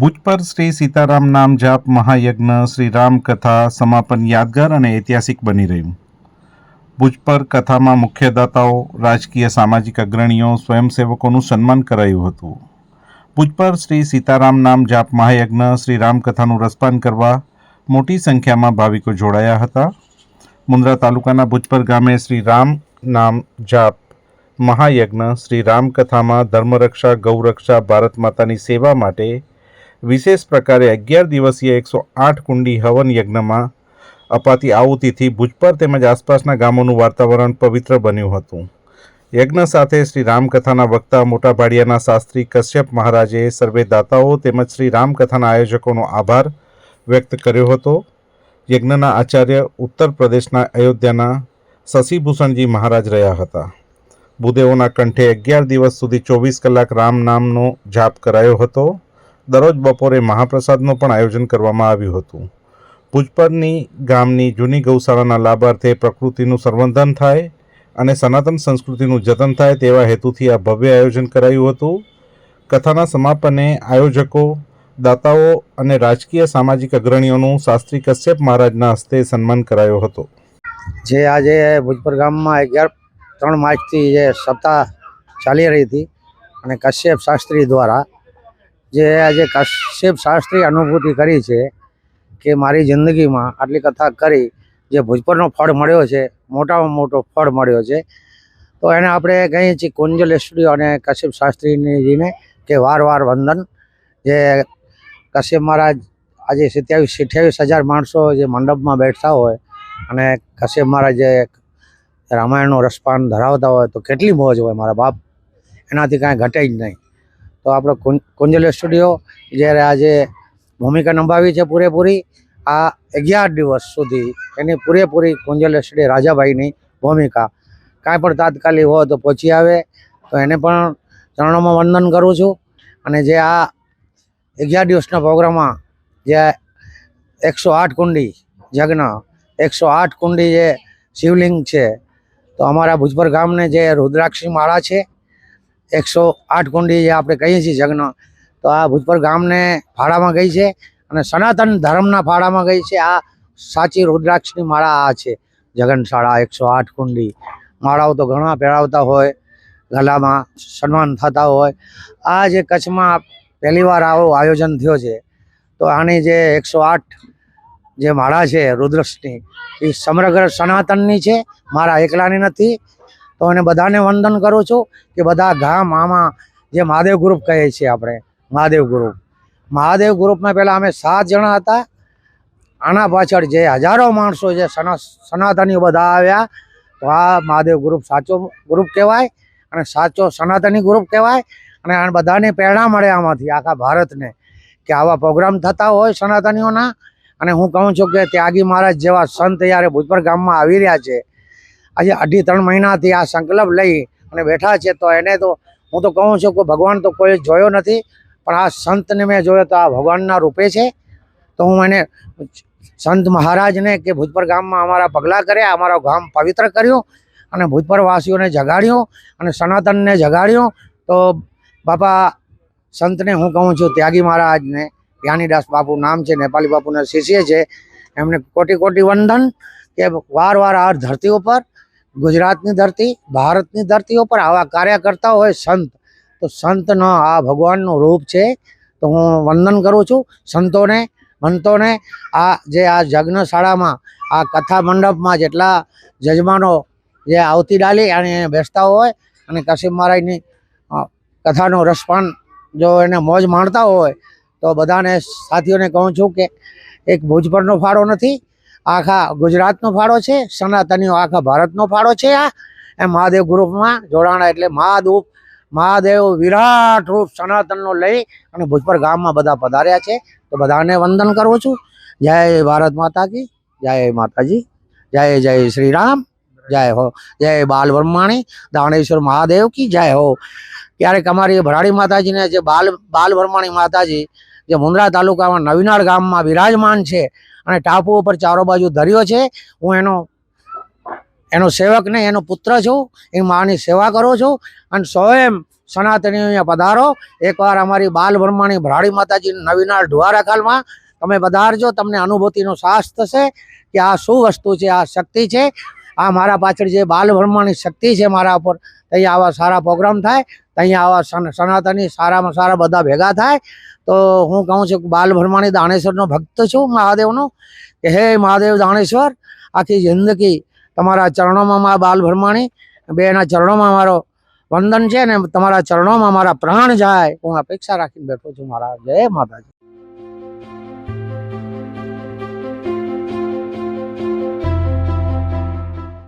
ભુજ પર શ્રી સીતારામ નામ જાપ મહાયજ્ઞ, શ્રી રામ કથા, સમાપન યાદગાર અને ઐતિહાસિક બની રહ્યું. ભુજ પર કથામાં મુખ્ય દાતાઓ રાજકીય સામાજિક અગ્રણીઓ, સ્વયંસેવકોનું સન્માન કરાયું હતું. ભુજ પર શ્રી સીતારામ નામ જાપ મહાયજ્ઞ, શ્રી રામકથાનું રસપાન કરવા મોટી સંખ્યામાં ભાવિકો જોડાયા હતા. મુન્દ્રા તાલુકાના ભુજપર ગામે શ્રી રામ નામ જાપ મહાયજ્ઞ, શ્રી રામકથામાં ધર્મરક્ષા, ગૌરક્ષા, ભારત માતાની સેવા માટે વિશેષ પ્રકારે અગિયાર દિવસીય એકસો આઠ કુંડી હવન યજ્ઞમાં અપાતી આહુતિથી ભુજપર તેમજ આસપાસના ગામોનું વાતાવરણ પવિત્ર બન્યું હતું. યજ્ઞ સાથે શ્રી રામકથાના વક્તા મોટા ભાડિયાના શાસ્ત્રી કશ્યપ મહારાજે સર્વે દાતાઓ તેમજ શ્રી રામકથાના આયોજકોનો આભાર વ્યક્ત કર્યો હતો. યજ્ઞના આચાર્ય ઉત્તર પ્રદેશના અયોધ્યાના શશિભૂષણજી મહારાજ રહ્યા હતા. ભૂદેવોના કંઠે અગિયાર દિવસ સુધી ચોવીસ કલાક રામ નામનો જાપ કરાયો હતો. દરરોજ બપોરે મહાપ્રસાદનું પણ આયોજન કરવામાં આવ્યું હતું. ભુજપરની ગામની જૂની ગૌશાળાના લાભાર્થે પ્રકૃતિનું સંવર્ધન થાય અને સનાતન સંસ્કૃતિનું જતન થાય તેવા હેતુથી આ ભવ્ય આયોજન કરાયું હતું. કથાના સમાપને આયોજકો, દાતાઓ અને રાજકીય સામાજિક અગ્રણીઓનું શાસ્ત્રી કશ્યપ મહારાજના હસ્તે સન્માન કરાયો હતો. જે આજે ભુજપર ગામમાં અગિયાર ત્રણ માર્ચથી જે સત્તા ચાલી રહી હતી અને કશ્યપ શાસ્ત્રી દ્વારા જે આજે કશ્યપ શાસ્ત્રી અનુભૂતિ કરી છે કે મારી જિંદગીમાં આટલી કથા કરી, જે ભુજપુરનો ફળ મળ્યો છે, મોટામાં મોટો ફળ મળ્યો છે, તો એને આપણે કહીએ છીએ કુંજલ સ્ટુડિયો અને કશ્યપ શાસ્ત્રીજીને કે વાર વાર વંદન. જે કશ્યપ મહારાજ આજે સત્યાવીસ, અઠ્યાવીસ હજાર માણસો જે મંડપમાં બેઠતા હોય અને કશ્યપ મહારાજ જે રામાયણનું રસપાન ધરાવતા હોય તો કેટલી મોજ હોય મારા બાપ. એનાથી કાંઈ ઘટે જ નહીં. તો આપણો કુંજ કુંજલ સ્ટુડિયો જ્યારે આજે ભૂમિકા નંભાવી છે પૂરેપૂરી, આ અગિયાર દિવસ સુધી એની પૂરેપૂરી કુંજલ સ્ટુડિયો, રાજાભાઈની ભૂમિકા. કાંઈ પણ તાત્કાલિક હોય તો પહોંચી આવે. તો એને પણ ચરણોમાં વંદન કરું છું. અને જે આ અગિયાર દિવસના પ્રોગ્રામમાં જે એકસો આઠ કુંડી જગ્ન, એકસો આઠ કુંડી જે શિવલિંગ છે, તો અમારા ભુજપર ગામને જે રુદ્રાક્ષી માળા છે એકસો આઠ કુંડી જે આપણે કહીએ છીએ જગ્ન, તો આ ભૂતપર ગામને ફાળામાં ગઈ છે અને સનાતન ધર્મના ફાળામાં ગઈ છે. આ સાચી રુદ્રાક્ષની માળા આ છે, જગનશાળા એકસો આઠ કુંડી. માળાઓ તો ઘણા પહેરાવતા હોય, ગલામાં સન્માન થતા હોય. આ જે કચ્છમાં પહેલીવાર આવો આયોજન થયો છે, તો આની જે એકસો આઠ જે માળા છે, રુદ્રક્ષની, એ સમગ્ર સનાતનની છે. મારા એકલાની નથી તો એને બધાને વંદન કરું છું કે બધા ગામ આમાં જે મહાદેવ ગ્રુપ કહીએ છીએ આપણે, મહાદેવ ગ્રુપ મહાદેવ ગ્રુપમાં પહેલાં અમે સાત જણા હતા. આના પાછળ જે હજારો માણસો જે સના, સનાતનીઓ બધા આવ્યા, તો આ મહાદેવ ગ્રુપ સાચો ગ્રુપ કહેવાય અને સાચો સનાતની ગ્રુપ કહેવાય અને આ બધાને પ્રેરણા મળે આમાંથી, આખા ભારતને, કે આવા પ્રોગ્રામ થતા હોય સનાતનીઓના. અને હું કહું છું કે ત્યાગી મહારાજ જેવા સંત યારે ભુજપર ગામમાં આવી રહ્યા છે. આજે અઢી ત્રણ મહિનાથી આ સંકલ્પ લઈ અને બેઠા છે તો એને તો હું તો કહું છું કે ભગવાન તો કોઈ જોયો નથી, પણ આ સંતને મેં જોયો તો આ ભગવાનના રૂપે છે. તો હું એને સંત મહારાજને કે ભુજપર ગામમાં અમારા પગલાં કર્યા, અમારો ગામ પવિત્ર કર્યું અને ભૂતપરવાસીઓને જગાડ્યું અને સનાતનને જગાડ્યું, તો બાપા સંતને હું કહું છું, ત્યાગી મહારાજને, જ્ઞાનીદાસ બાપુ નામ છે, નેપાલી બાપુના શિષ્ય છે, એમને કોટી કોટી વંદન કે વાર વાર આ ધરતી ઉપર ગુજરાતની ધરતી, ભારતની ધરતી ઉપર આવા કાર્ય કરતા હોય સંત. તો સંતનો આ ભગવાનનું રૂપ છે. તો હું વંદન કરું છું સંતોને, મંતોને. આ જે આ જગ્નશાળામાં આ કથા મંડપમાં જેટલા જજમાનો જે આવતી ડાલી અને બેસતા હોય અને કાશીમ મહારાજની કથાનો રસપાન જો એને મોજ માણતા હોય, તો બધાને સાથીઓને કહું છું કે એક ભુજપરનો ફાળો નથી આખા ગુજરાતનો ફાળો છે, સનાતનીઓ આખા ભારતનો ફાળો છે આ. એ મહાદેવ ગ્રુપમાં જોડાણા એટલે મહાદૂપ, મહાદેવ વિરાટ રૂપ સનાતનનો લઈ અને ભુજપર ગામમાં બધા પધાર્યા છે. તો બધાને વંદન કરું છું. જય ભારત માતા કી, જય માતાજી, જય જય શ્રી રામ જય હો, જય બાલ બ્રહ્માણી દાણેશ્વર મહાદેવ કી, જય હો. ક્યારેક અમારી ભરાડી માતાજીને જે બાલ બાલ બ્રહ્માણી માતાજી, જે મુન્દ્રા તાલુકામાં નવીનાળ ગામમાં વિરાજમાન છે અને ટાપુ ઉપર ચારો બાજુ ધર્યો છે. હું એનો એનો સેવક નહીં, એનો પુત્ર છું. એ માની સેવા કરું છું. અને સ્વયં સનાતની અહીંયા પધારો. એકવાર અમારી બાલ બ્રહ્માણી ભરાડી માતાજી નવીનાળ ઢુવારા તમે પધારજો. તમને અનુભૂતિનો સાહસ થશે કે આ શું વસ્તુ છે, આ શક્તિ છે. આ મારા પાછળ જે બાલ બ્રહ્માની શક્તિ છે મારા ઉપર અહીંયા આવા સારા પ્રોગ્રામ થાય. અહીંયા આવા સન- સનાતની સારામાં સારા બધા ભેગા થાય. તો હું કહું છું બાલ બ્રહ્માણી દાણેશ્વરનો ભક્ત છું મહાદેવનો, કે હે મહાદેવ દાણેશ્વર આખી જિંદગી તમારા ચરણોમાં મા બાલ બે બેના ચરણોમાં મારો વંદન છે ને તમારા ચરણોમાં મારા પ્રાણ જાય, હું અપેક્ષા રાખીને બેઠો છું. મારા જય માતાજી.